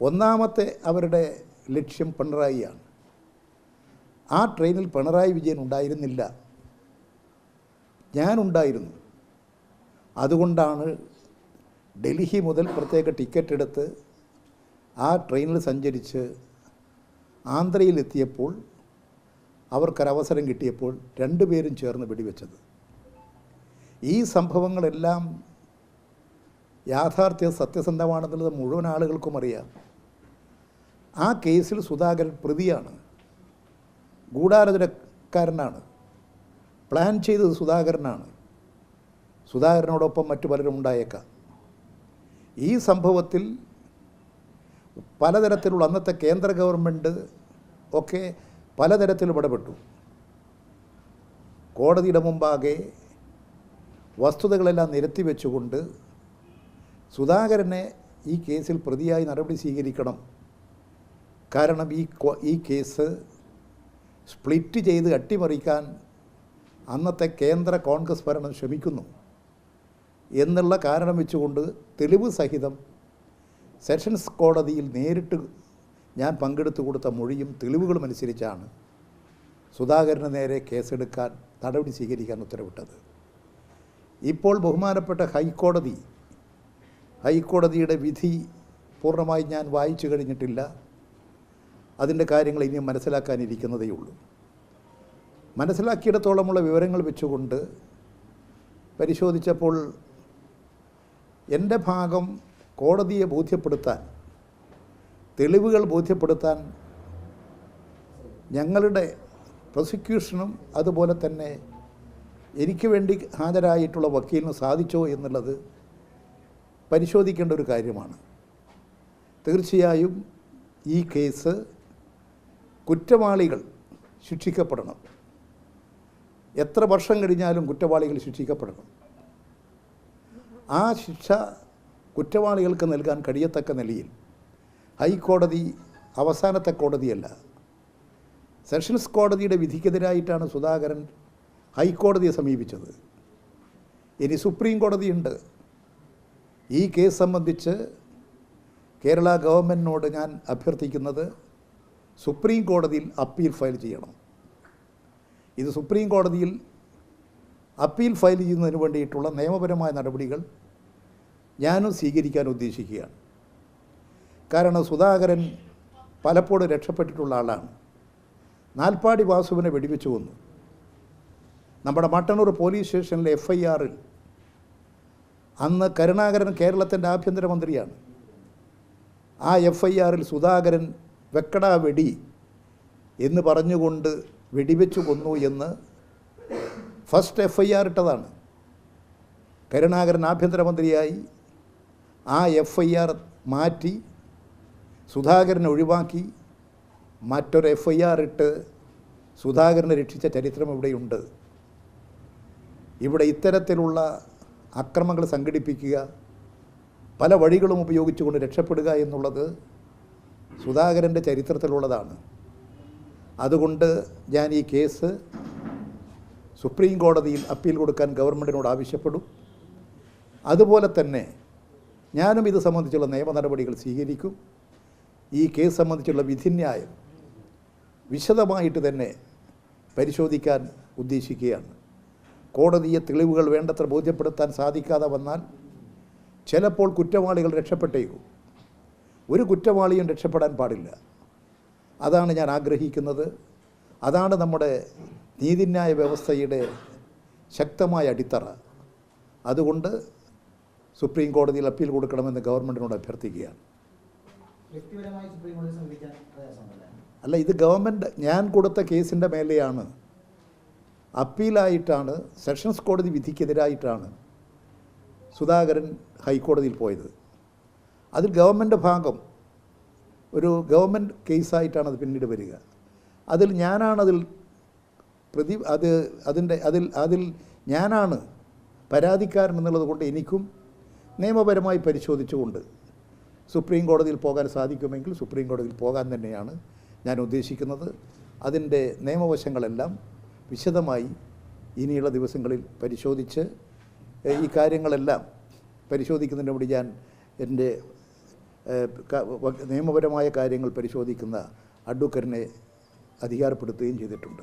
ഒന്നാമത്തെ അവരുടെ ലക്ഷ്യം പിണറായിയാണ്. ആ ട്രെയിനിൽ പിണറായി വിജയൻ ഉണ്ടായിരുന്നില്ല. ഞാനുണ്ടായിരുന്നു. അതുകൊണ്ടാണ് ഡൽഹി മുതൽ പ്രത്യേക ടിക്കറ്റ് എടുത്ത് ആ ട്രെയിനിൽ സഞ്ചരിച്ച് ആന്ധ്രയിലെത്തിയപ്പോൾ അവർക്കൊരവസരം കിട്ടിയപ്പോൾ രണ്ടുപേരും ചേർന്ന് വെടിവെച്ചത്. ഈ സംഭവങ്ങളെല്ലാം യാഥാർത്ഥ്യ സത്യസന്ധമാണെന്നുള്ളത് മുഴുവൻ ആളുകൾക്കും അറിയാം. ആ കേസിൽ സുധാകരൻ പ്രതിയാണ്. ഗൂഢാലോചനക്കാരനാണ്. പ്ലാൻ ചെയ്തത് സുധാകരനാണ്. സുധാകരനോടൊപ്പം മറ്റു പലരും ഉണ്ടായേക്കാം. ഈ സംഭവത്തിൽ പലതരത്തിലുള്ള അന്നത്തെ കേന്ദ്ര ഗവൺമെന്റ് ഒക്കെ പലതരത്തിലും ഇടപെട്ടു. കോടതിയുടെ മുമ്പാകെ വസ്തുതകളെല്ലാം നിരത്തി വെച്ചുകൊണ്ട് സുധാകരനെ ഈ കേസിൽ പ്രതിയായി നടപടി സ്വീകരിക്കണം കാരണം ഈ ഈ കേസ് സ്പ്ലിറ്റ് ചെയ്ത് അട്ടിമറിക്കാൻ അന്നത്തെ കേന്ദ്ര കോൺഗ്രസ് ഭരണം ശ്രമിക്കുന്നു എന്നുള്ള കാരണം വെച്ചുകൊണ്ട് തെളിവ് സഹിതം സെഷൻസ് കോടതിയിൽ നേരിട്ട് ഞാൻ പങ്കെടുത്തു കൊടുത്ത മൊഴിയും തെളിവുകളും അനുസരിച്ചാണ് സുധാകരന് നേരെ കേസെടുക്കാൻ നടപടി സ്വീകരിക്കാൻ ഉത്തരവിട്ടത്. ഇപ്പോൾ ബഹുമാനപ്പെട്ട ഹൈക്കോടതി ഹൈക്കോടതിയുടെ വിധി പൂർണമായി ഞാൻ വായിച്ചു കഴിഞ്ഞിട്ടില്ല. അതിന്റെ കാര്യങ്ങൾ ഇനിയും മനസ്സിലാക്കാനിരിക്കുന്നതേ ഉള്ളൂ മനസ്സിലാക്കിയിടത്തോളമുള്ള വിവരങ്ങൾ വെച്ചുകൊണ്ട് പരിശോധിച്ചപ്പോൾ എന്റെ ഭാഗം കോടതിയെ ബോധ്യപ്പെടുത്താൻ തെളിവുകൾ ബോധ്യപ്പെടുത്താൻ ഞങ്ങളുടെ പ്രോസിക്യൂഷനും അതുപോലെ തന്നെ എനിക്ക് വേണ്ടി ഹാജരായിട്ടുള്ള വക്കീലിന് സാധിച്ചോ എന്നുള്ളത് പരിശോധിക്കേണ്ട ഒരു കാര്യമാണ്. തീർച്ചയായും ഈ കേസ് കുറ്റവാളികൾ ശിക്ഷിക്കപ്പെടണം. എത്ര വർഷം കഴിഞ്ഞാലും കുറ്റവാളികൾ ശിക്ഷിക്കപ്പെടണം. ആ ശിക്ഷ കുറ്റവാളികൾക്ക് നൽകാൻ കഴിയത്തക്ക നിലയിൽ ഹൈക്കോടതി അവസാനത്തെ കോടതിയല്ല. സെഷൻസ് കോടതിയുടെ വിധിക്കെതിരായിട്ടാണ് സുധാകരൻ ഹൈക്കോടതിയെ സമീപിച്ചത്. ഇനി സുപ്രീം കോടതിയുണ്ട്. ഈ കേസ് സംബന്ധിച്ച് കേരള ഗവൺമെന്റിനോട് ഞാൻ അഭ്യർത്ഥിക്കുന്നത് സുപ്രീം കോടതിയിൽ അപ്പീൽ ഫയൽ ചെയ്യണം. ഇത് സുപ്രീം കോടതിയിൽ അപ്പീൽ ഫയൽ ചെയ്യുന്നതിന് വേണ്ടിയിട്ടുള്ള നിയമപരമായ നടപടികൾ ഞാനും സ്വീകരിക്കാൻ ഉദ്ദേശിക്കുകയാണ്. കാരണം സുധാകരൻ പലപ്പോഴും രക്ഷപ്പെട്ടിട്ടുള്ള ആളാണ്. നാൽപ്പാടി വാസുവിനെ വെടിവെച്ചു കൊന്നു. നമ്മുടെ മട്ടന്നൂർ പോലീസ് സ്റ്റേഷനിലെ എഫ് ഐ ആറിൽ അന്ന് കരുണാകരൻ കേരളത്തിന്റെ ആഭ്യന്തരമന്ത്രിയാണ്. ആ എഫ് ഐ ആറിൽ സുധാകരൻ വെക്കടാ വെടി എന്ന് പറഞ്ഞുകൊണ്ട് വെടിവെച്ച് കൊന്നു എന്ന് ഫസ്റ്റ് എഫ് ഐ ആർ ഇട്ടതാണ്. കരുണാകരൻ ആഭ്യന്തരമന്ത്രിയായി ആ എഫ് ഐ ആർ മാറ്റി സുധാകരനെ ഒഴിവാക്കി മറ്റൊരു എഫ് ഐ ആർ ഇട്ട് സുധാകരനെ രക്ഷിച്ച ചരിത്രം ഇവിടെയുണ്ട്. ഇവിടെ ഇത്തരത്തിലുള്ള അക്രമങ്ങൾ സംഘടിപ്പിക്കുക പല വഴികളും ഉപയോഗിച്ചുകൊണ്ട് രക്ഷപ്പെടുക എന്നുള്ളത് സുധാകരന്റെ ചരിത്രത്തിലുള്ളതാണ്. അതുകൊണ്ട് ഞാൻ ഈ കേസ് സുപ്രീം കോടതിയിൽ അപ്പീൽ കൊടുക്കാൻ ഗവൺമെന്റിനോട് ആവശ്യപ്പെടും. അതുപോലെ തന്നെ ഞാനും ഇത് സംബന്ധിച്ചുള്ള നിയമ നടപടികൾ സ്വീകരിക്കും. ഈ കേസ് സംബന്ധിച്ചുള്ള വിധിന്യായം വിശദമായിട്ട് തന്നെ പരിശോധിക്കാൻ ഉദ്ദേശിക്കുകയാണ്. കോടതിയെ തെളിവുകൾ വേണ്ടത്ര ബോധ്യപ്പെടുത്താൻ സാധിക്കാതെ വന്നാൽ ചിലപ്പോൾ കുറ്റവാളികൾ രക്ഷപ്പെട്ടേക്കും. ഒരു കുറ്റവാളിയും രക്ഷപ്പെടാൻ പാടില്ല. അതാണ് ഞാൻ ആഗ്രഹിക്കുന്നത്. അതാണ് നമ്മുടെ നീതിന്യായ വ്യവസ്ഥയുടെ ശക്തമായ അടിത്തറ. അതുകൊണ്ട് സുപ്രീം കോടതിയിൽ അപ്പീൽ കൊടുക്കണമെന്ന് ഗവൺമെന്റിനോട് അഭ്യർത്ഥിക്കുകയാണ്. അല്ല ഇത് ഗവൺമെന്റ് ഞാൻ കൊടുത്ത കേസിന്റെ മേലെയാണ്. അപ്പീലായിട്ടാണ് സെഷൻസ് കോടതി വിധിക്കെതിരായിട്ടാണ് സുധാകരൻ ഹൈക്കോടതിയിൽ പോയത്. അതിൽ ഗവൺമെന്റ് ഭാഗം ഒരു ഗവൺമെന്റ് കേസായിട്ടാണ് അത് പിന്നീട് വരിക. അതിൽ ഞാനാണതിൽ പ്രതി അത് അതിന്റെ അതിൽ അതിൽ ഞാനാണ് പരാതിക്കാരൻ എന്നുള്ളത് കൊണ്ട് എനിക്കും നിയമപരമായി പരിശോധിച്ചുകൊണ്ട് സുപ്രീം കോടതിയിൽ പോകാൻ സാധിക്കുമെങ്കിൽ സുപ്രീം കോടതിയിൽ പോകാൻ തന്നെയാണ് ഞാൻ ഉദ്ദേശിക്കുന്നത്. അതിന്റെ നിയമവശങ്ങളെല്ലാം വിശദമായി ഇനിയുള്ള ദിവസങ്ങളിൽ പരിശോധിച്ച് ഈ കാര്യങ്ങളെല്ലാം പരിശോധിക്കുന്നതിന് വേണ്ടി ഞാൻ എന്റെ നിയമപരമായ കാര്യങ്ങൾ പരിശോധിക്കുന്ന അഡ്വക്കറ്റിനെ അധികാരപ്പെടുത്തുകയും ചെയ്തിട്ടുണ്ട്.